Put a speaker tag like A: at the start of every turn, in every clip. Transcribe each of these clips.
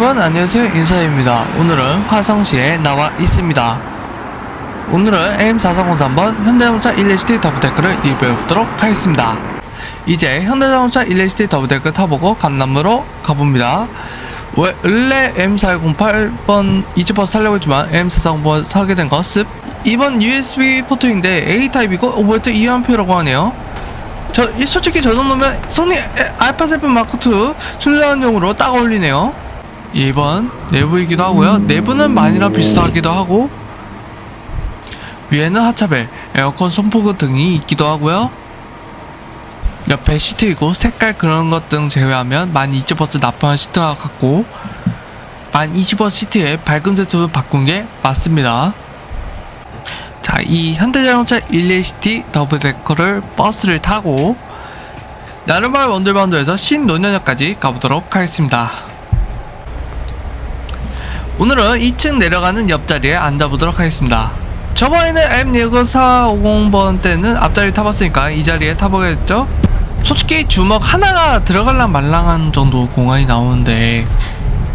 A: 여러분 안녕하세요. 인사입니다. 오늘은 화성시에 나와 있습니다. 오늘은 M4303번 현대자동차 1HT 더블데크를 리뷰해보도록 하겠습니다. 이제 현대자동차 1HT 더블데크 타보고 강남으로 가봅니다. 원래 M4108번 이지버스 타려고 했지만 M43번 타게 된거 습. 이번 USB 포트인데 A타입이고 오버헤드 2A라고 하네요. 저 이- 솔직히 저 정도면 소니 에- 알파 7 마크 2 충전용으로 딱 어울리네요. 2번 내부이기도 하고요. 내부는 많이랑 비슷하기도 하고 위에는 하차벨, 에어컨 손포그 등이 있기도 하고요. 옆에 시트이고 색깔 그런 것 등 제외하면 만 이지버스 납품한 시트와 같고 만 이지버스 시트에 밝은 색으로 바꾼 게 맞습니다. 자, 이 현대자동차 1LCT 더블데커를 버스를 타고 나르말 원들반도에서 신노년역까지 가보도록 하겠습니다. 오늘은 2층 내려가는 옆자리에 앉아보도록 하겠습니다. 저번에는 M6450번 때는 앞자리 타봤으니까 이 자리에 타보겠죠? 솔직히 주먹 하나가 들어갈랑 말랑한 정도 공간이 나오는데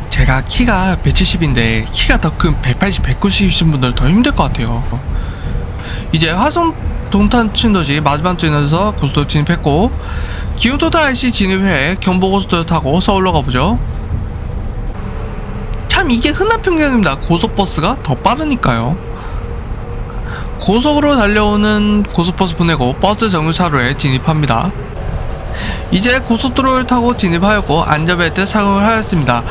A: 제가 키가 170인데 키가 더 큰 180, 190이신 분들 더 힘들 것 같아요. 이제 화성 동탄 신도시 마지막 진에서 고속도로 진입했고 기흥토탈 IC 진입해 경부고속도로 타고 서울로 가보죠 참 이게 흔한 편견입니다 고속버스가 더 빠르니까요 고속으로 달려오는 고속버스 보내고 버스 정류차로에 진입합니다 이제 고속도로를 타고 진입하였고 안전벨트 착용을 하였습니다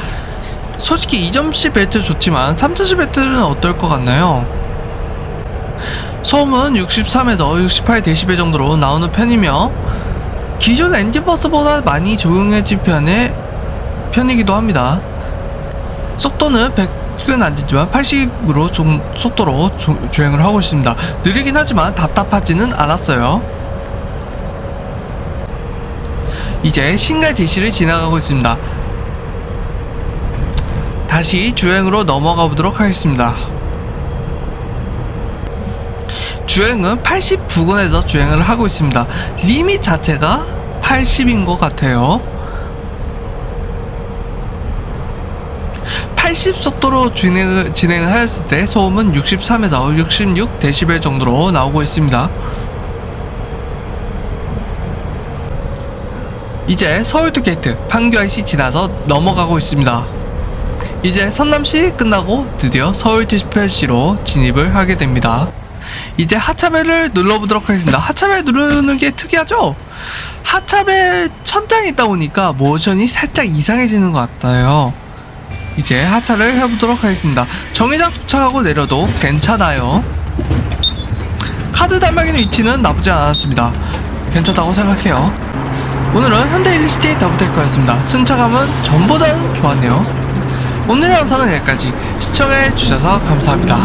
A: 솔직히 2점식 벨트 좋지만 3점식 벨트는 어떨 것 같나요? 소음은 63에서 68dB 정도로 나오는 편이며 기존 엔진버스보다 많이 조용해진 편의 편이기도 합니다. 속도는 100은 안 되지만 80으로 좀 속도로 조- 주행을 하고 있습니다. 느리긴 하지만 답답하지는 않았어요. 이제 신갈 제시를 지나가고 있습니다. 다시 주행으로 넘어가 보도록 하겠습니다. 주행은 89권에서 주행을 하고 있습니다. 리밋 자체가 80인 것 같아요. 80 속도로 진행을, 하였을 때 소음은 63에서 66 데시벨 정도로 나오고 있습니다. 이제 서울투 게이트 판교 IC 지나서 넘어가고 있습니다. 이제 선남시 끝나고 드디어 서울 TCPLC로 진입을 하게 됩니다. 이제 하차벨을 눌러보도록 하겠습니다. 하차벨 누르는 게 특이하죠? 하차벨 천장이 있다 보니까 모션이 살짝 이상해지는 것 같아요. 이제 하차를 해보도록 하겠습니다. 정류장 도착하고 내려도 괜찮아요. 카드 단말기의 위치는 나쁘지 않았습니다. 괜찮다고 생각해요. 오늘은 현대 일리시티 더블테크였습니다. 승차감은 전보다는 좋았네요. 오늘 영상은 여기까지 시청해주셔서 감사합니다.